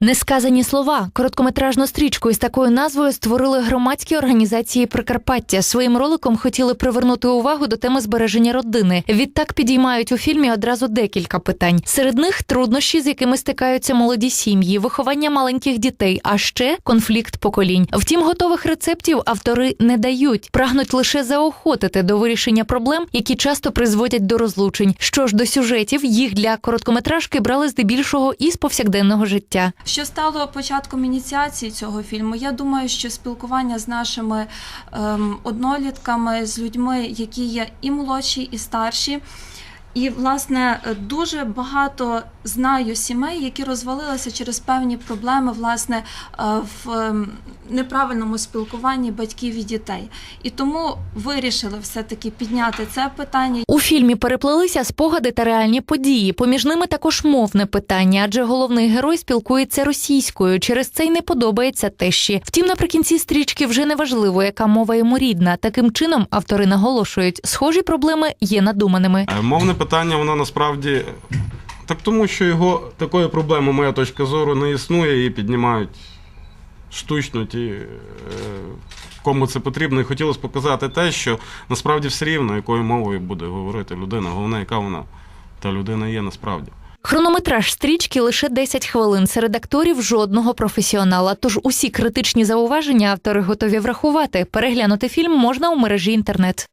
Несказані слова. Короткометражну стрічку із такою назвою створили громадські організації Прикарпаття. Своїм роликом хотіли привернути увагу до теми збереження родини. Відтак підіймають у фільмі одразу декілька питань. Серед них труднощі, з якими стикаються молоді сім'ї, виховання маленьких дітей, а ще конфлікт поколінь. Втім, готових рецептів автори не дають, прагнуть лише заохотити до вирішення проблем, які часто призводять до розлучень. Що ж до сюжетів, їх для короткометражки брали здебільшого із повсякденного життя. Що стало початком ініціації цього фільму? Я думаю, що спілкування з нашими ем, однолітками, з людьми, які є і молодші, і старші. І, власне, дуже багато знаю сімей, які розвалилися через певні проблеми, власне, е, в ем, неправильному спілкуванні батьків і дітей. І тому вирішили все-таки підняти це питання. У фільмі переплелися спогади та реальні події. Поміж ними також мовне питання, адже головний герой спілкується російською. Через це й не подобається тещі. Втім, наприкінці стрічки вже не важливо, яка мова йому рідна. Таким чином автори наголошують, схожі проблеми є надуманими. Е, Мовне питання, воно насправді так тому, що його такої проблеми, моя точка зору, не існує і піднімають штучно ті, е, кому це потрібно. І хотілося показати те, що насправді все рівно, якою мовою буде говорити людина. Головне, яка вона та людина є насправді. Хронометраж стрічки лише 10 хвилин. Серед акторів жодного професіонала. Тож усі критичні зауваження автори готові врахувати. Переглянути фільм можна у мережі інтернет.